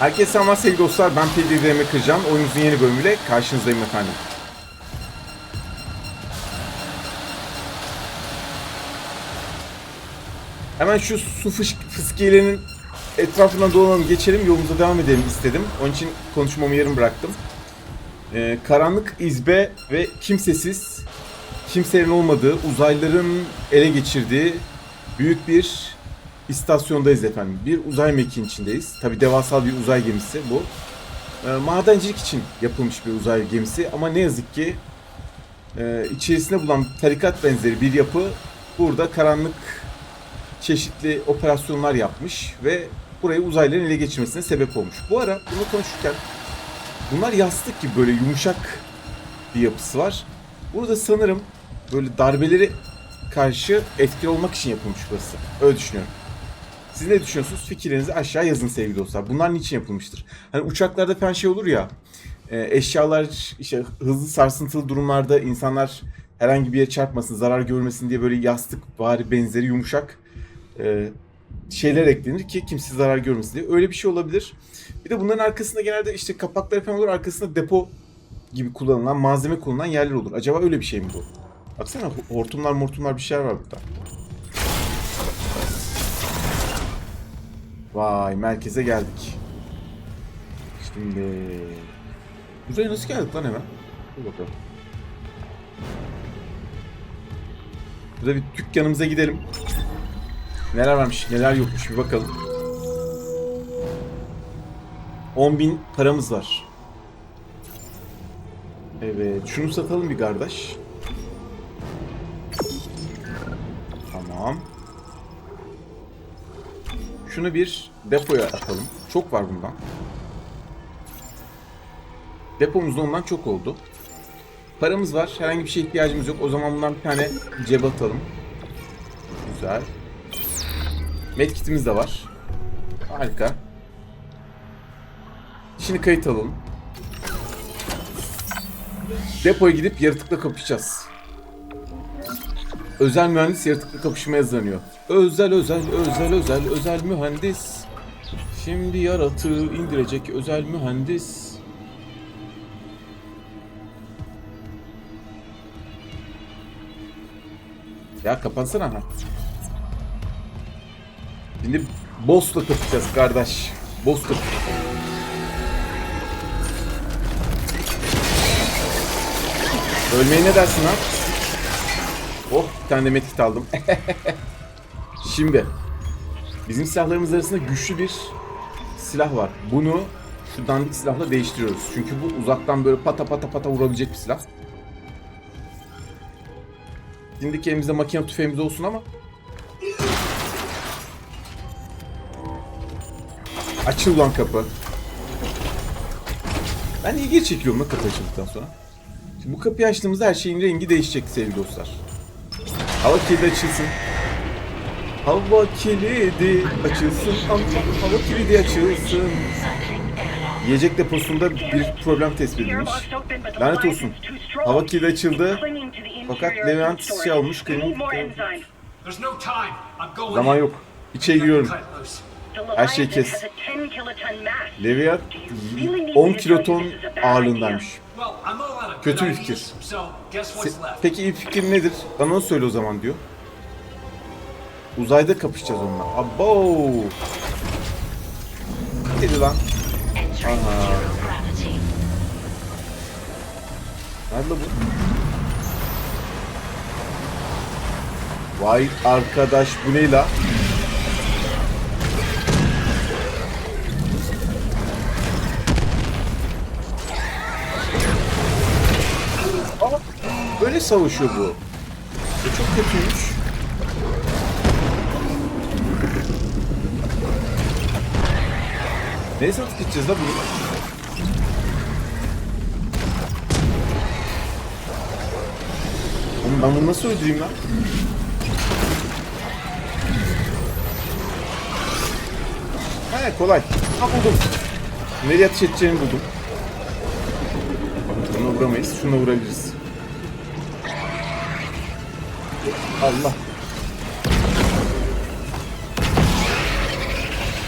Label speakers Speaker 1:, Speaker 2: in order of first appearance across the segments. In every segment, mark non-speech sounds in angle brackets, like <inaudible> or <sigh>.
Speaker 1: Herkese selamlar sevgili dostlar. Ben PDDM Kırcan. Oyunumuzun yeni bölümüyle karşınızdayım efendim. Hemen şu su fış- fıskiyelerinin etrafından dolanalım geçelim yolumuza devam edelim istedim. Onun için konuşmamı yarım bıraktım. Ee, karanlık izbe ve kimsesiz, kimsenin olmadığı, uzaylıların ele geçirdiği büyük bir istasyondayız efendim. Bir uzay mekiğin içindeyiz. Tabi devasal bir uzay gemisi bu. Ee, madencilik için yapılmış bir uzay gemisi ama ne yazık ki e, içerisinde bulan tarikat benzeri bir yapı burada karanlık çeşitli operasyonlar yapmış ve burayı uzaylıların ele geçirmesine sebep olmuş. Bu ara bunu konuşurken bunlar yastık gibi böyle yumuşak bir yapısı var. Burada sanırım böyle darbeleri karşı etkili olmak için yapılmış burası. Öyle düşünüyorum. Siz ne düşünüyorsunuz? Fikirlerinizi aşağı yazın sevgili dostlar. Bunlar niçin yapılmıştır? Hani uçaklarda falan şey olur ya. e, eşyalar işte hızlı sarsıntılı durumlarda insanlar herhangi bir yere çarpmasın, zarar görmesin diye böyle yastık bari benzeri yumuşak e, şeyler eklenir ki kimse zarar görmesin diye. Öyle bir şey olabilir. Bir de bunların arkasında genelde işte kapakları falan olur. Arkasında depo gibi kullanılan, malzeme kullanılan yerler olur. Acaba öyle bir şey mi bu? Baksana hortumlar mortumlar bir şeyler var burada. Vay merkeze geldik. Şimdi buraya nasıl geldik lan hemen? Dur bakalım. Burada bir dükkanımıza gidelim. Neler varmış, neler yokmuş bir bakalım. 10.000 paramız var. Evet, şunu satalım bir kardeş. Şunu bir depoya atalım. Çok var bundan. Depomuzda ondan çok oldu. Paramız var. Herhangi bir şeye ihtiyacımız yok. O zaman bundan bir tane cebe atalım. Güzel. Medkitimiz de var. Harika. Şimdi kayıt alalım. Depoya gidip yaratıkla kapışacağız. Özel mühendis yaratıkla kapışmaya hazırlanıyor. Özel özel özel özel özel mühendis. Şimdi yaratığı indirecek özel mühendis. Ya kapansana ha. Şimdi boss'la kapışacağız kardeş. Boss'la. Ölmeyi ne dersin ha? Tane de medkit aldım. <laughs> Şimdi bizim silahlarımız arasında güçlü bir silah var. Bunu şu dandik silahla değiştiriyoruz. Çünkü bu uzaktan böyle pata pata pata vurabilecek bir silah. Şimdiki elimizde makine tüfeğimiz olsun ama Açıl lan kapı. Ben ilgi çekiyorum lan kapı açıldıktan sonra. Şimdi bu kapıyı açtığımızda her şeyin rengi değişecek sevgili dostlar. Hava kilidi açılsın. Hava kilidi açılsın. Hava, hava kilidi açılsın. Yiyecek deposunda bir problem tespit edilmiş. Lanet olsun. Hava kilidi açıldı. Fakat Levent şey
Speaker 2: going
Speaker 1: Zaman yok. İçeri giriyorum. Her şeyi kes. Leviat 10 kiloton ağırlığındaymış. Kötü bir fikir. Se-? Peki iyi fikir nedir? Bana onu söyle o zaman diyor. Uzayda kapışacağız onunla. Abo! Dedi lan. Aha. Nerede bu? Vay arkadaş bu ne la? Böyle savaşıyor bu. Bu çok kötüymüş. Neye satıp gideceğiz la bunu? Oğlum ben bunu nasıl öldüreyim lan? He kolay. Ha buldum. Nereye ateş edeceğimi buldum. Buna vuramayız. Şuna vurabiliriz. Allah.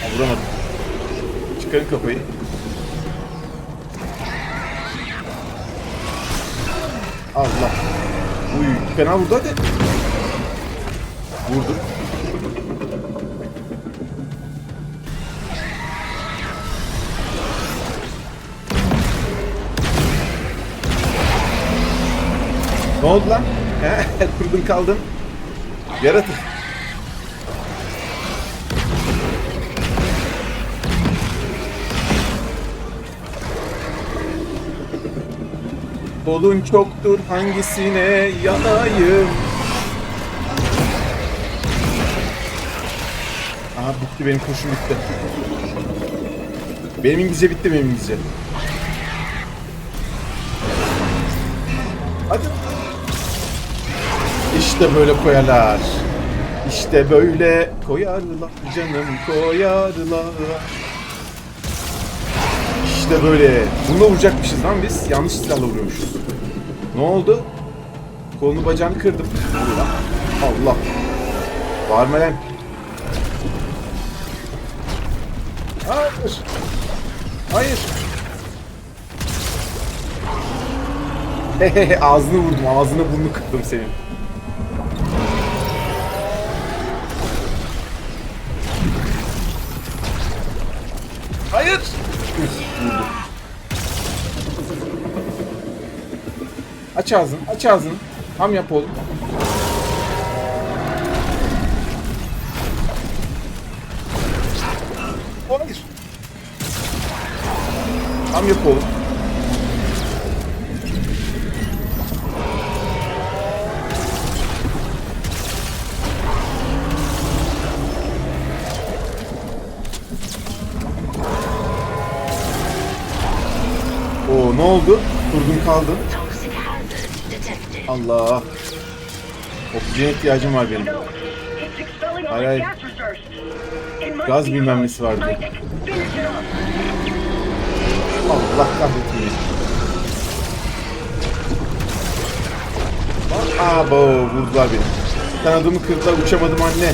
Speaker 1: Ha, vuramadım. Çıkarın kafayı. Allah. Uy fena vurdu hadi. Vurdum. Ne oldu lan? <laughs> He, Kurdun kaldın. Yaratık. Kolun çoktur hangisine yanayım? Aha bitti benim koşum bitti. Benim İngilizce bitti benim İngilizce. İşte böyle koyarlar. İşte böyle koyarlar canım koyarlar. İşte böyle. Bununla vuracakmışız lan biz. Yanlış silahla vuruyormuşuz. Ne oldu? Kolunu bacağını kırdım. Allah. Allah. Bağırma lan. Hayır. Hayır. Ağzını vurdum. Ağzını burnunu kırdım senin. Aç ağzını, aç ağzını. Ham yap oğlum. Hayır. Ham yap oğlum. Oo ne oldu? Durdun kaldın. Allah. Oksijen ihtiyacım var benim. Hayır, hayır. Gaz bilmem nesi vardı. Allah kahretsin. Abo vurdular beni. Kanadımı kırdılar uçamadım anne.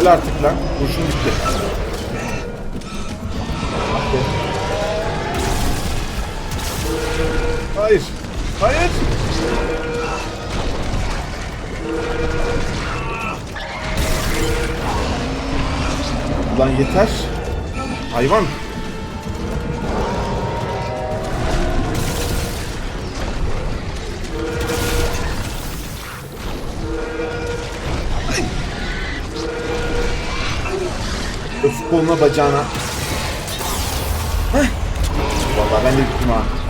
Speaker 1: Öl artık lan. Kurşun bitti. Hayır. Ulan yeter. Hayvan. Öf koluna bacağına. Heh. Vallahi ben de bittim ha.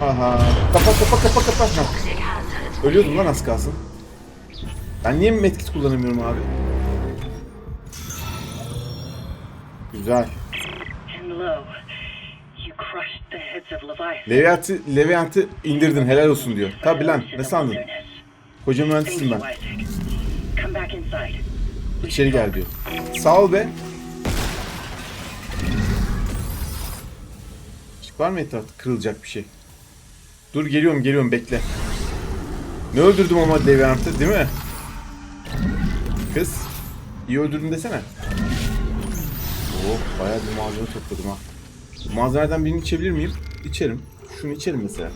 Speaker 1: Aha. Kapa kapa kapa kapa.
Speaker 3: Hazard.
Speaker 1: Ölüyordum lan az kalsın. Ben niye medkit kullanamıyorum abi? Güzel. Leviat'ı, Leviat'ı indirdin helal olsun diyor. Tabi lan ne sandın? Koca mühendisim ben. İçeri gel diyor. Sağ ol be. Var mı etrafta kırılacak bir şey? Dur geliyorum geliyorum bekle. Ne öldürdüm ama Leviat'ı değil mi? Kız. iyi öldürdün desene. Oh bayağı bir malzeme topladım ha. Bu malzemelerden birini içebilir miyim? İçerim. Şunu içerim mesela.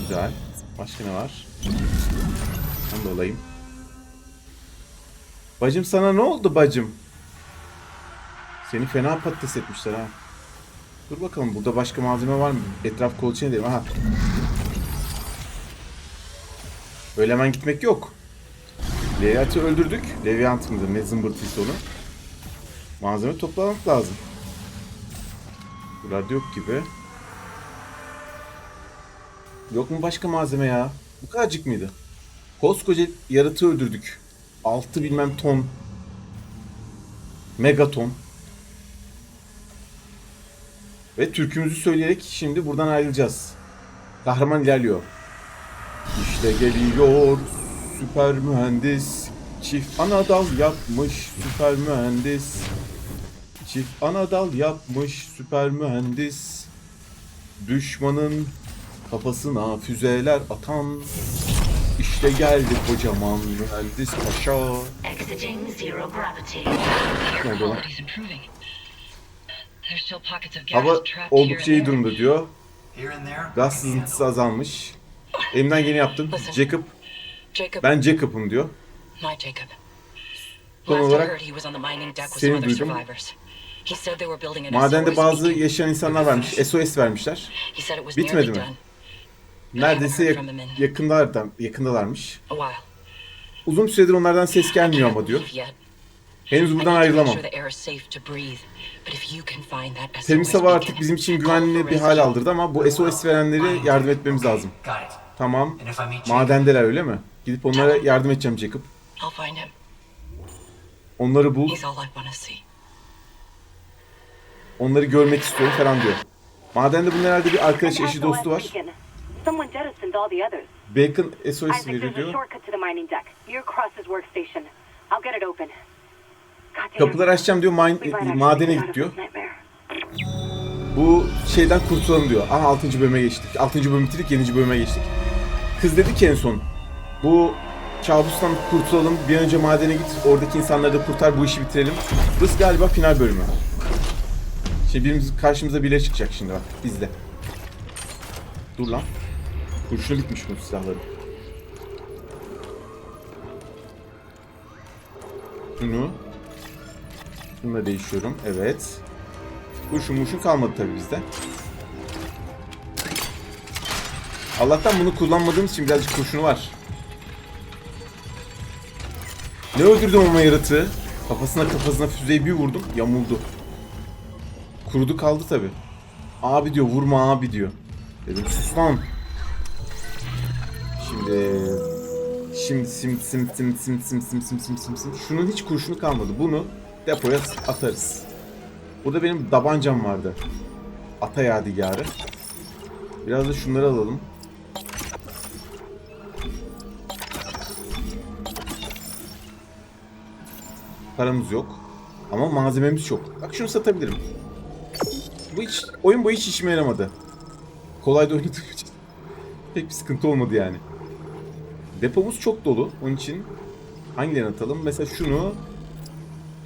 Speaker 1: Güzel. Başka ne var? Onu da alayım. Bacım sana ne oldu bacım? Seni fena patates etmişler ha. Dur bakalım burada başka malzeme var mı? Etraf kolaçan edelim. Aha. Öyle hemen gitmek yok. Leviat'ı öldürdük. Leviant mıdır onu. Malzeme toplamak lazım. Buralarda yok gibi. Yok mu başka malzeme ya? Bu kadarcık mıydı? Koskoca yaratığı öldürdük. 6 bilmem ton. Megaton. Ve türkümüzü söyleyerek şimdi buradan ayrılacağız. Kahraman ilerliyor. İşte geliyor süper mühendis. Çift ana dal yapmış süper mühendis. Çift ana dal yapmış süper mühendis. Düşmanın Kafasına füzeler atan işte geldi kocaman mühendis paşa.
Speaker 3: Exiting zero gravity.
Speaker 1: Ne oldu lan? Hava oldukça iyi durumda diyor. Gaz sızıntısı azalmış. Elimden yeni yaptım. Jacob. Ben Jacob'ım diyor. Son olarak seni duydum. Madende bazı yaşayan insanlar varmış. SOS vermişler. Bitmedi mi? Neredeyse yak yakındalar, yakındalarmış. Uzun süredir onlardan ses gelmiyor ama diyor. Henüz buradan ayrılamam. Temiz hava artık bizim için güvenli bir hal aldırdı ama bu SOS verenleri yardım etmemiz lazım. Tamam. Madendeler öyle mi? Gidip onlara yardım edeceğim Jacob.
Speaker 4: I'll find him.
Speaker 1: Onları bul. Onları görmek istiyorum falan diyor. Madende bunun herhalde bir arkadaş, eşi, dostu var. Bacon SOS veriyor Kapıları açacağım diyor. Mine, madene git diyor. Bu şeyden kurtulalım diyor. Aha 6. bölüme geçtik. 6. bölümü bitirdik 7. bölüme geçtik. Kız dedi ki en son. Bu kabustan kurtulalım. Bir an önce madene git. Oradaki insanları da kurtar. Bu işi bitirelim. Burası galiba final bölümü. Şimdi birimiz karşımıza bile çıkacak şimdi bak. Bizde. Dur lan. Kurşunu bitmiş bu silahların. Şunu. Bununla değişiyorum. Evet. Kurşun murşun kalmadı tabii bizde. Allah'tan bunu kullanmadığımız için birazcık kurşunu var. Ne öldürdüm ama yaratığı? Kafasına kafasına füzeyi bir vurdum. Yamuldu. Kurudu kaldı tabii. Abi diyor vurma abi diyor. Dedim sus lan. Şimdi Şimdi sim sim sim sim sim sim sim sim sim. Şunun hiç kurşunu kalmadı. Bunu depoya atarız. Burada benim dabancam vardı. Ata yadigarı. Biraz da şunları alalım. Paramız yok. Ama malzememiz çok. Bak şunu satabilirim. Bu hiç, oyun boyu hiç işime yaramadı. Kolay da oynadığım. <laughs> Pek bir sıkıntı olmadı yani. Depomuz çok dolu. Onun için hangilerini atalım? Mesela şunu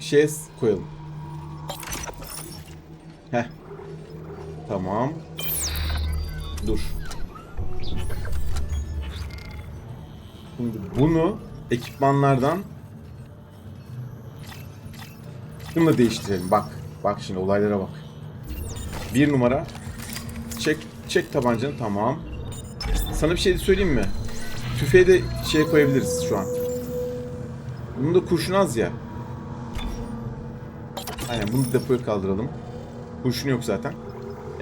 Speaker 1: şeye koyalım. Heh. Tamam. Dur. Şimdi bunu ekipmanlardan Bununla değiştirelim. Bak. Bak şimdi olaylara bak. Bir numara. Çek çek tabancanı tamam. Sana bir şey de söyleyeyim mi? Tüfeği de şeye koyabiliriz şu an. Bunun da kurşun az ya. Aynen bunu depoya kaldıralım. Kurşun yok zaten.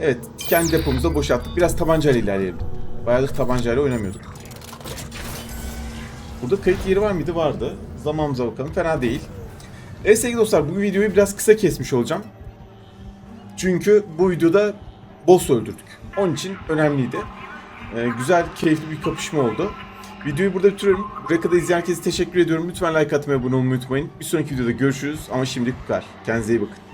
Speaker 1: Evet kendi depomuzu da boşalttık. Biraz tabancayla ilerleyelim. Bayağıdır tabancayla oynamıyorduk. Burada kayıt yeri var mıydı? Vardı. Zamanımıza bakalım. Fena değil. Evet sevgili dostlar bu videoyu biraz kısa kesmiş olacağım. Çünkü bu videoda boss öldürdük. Onun için önemliydi. Ee, güzel, keyifli bir kapışma oldu. Videoyu burada bitiriyorum. Buraya kadar izleyen herkese teşekkür ediyorum. Lütfen like atmayı, abone olmayı unutmayın. Bir sonraki videoda görüşürüz ama şimdilik bu kadar. Kendinize iyi bakın.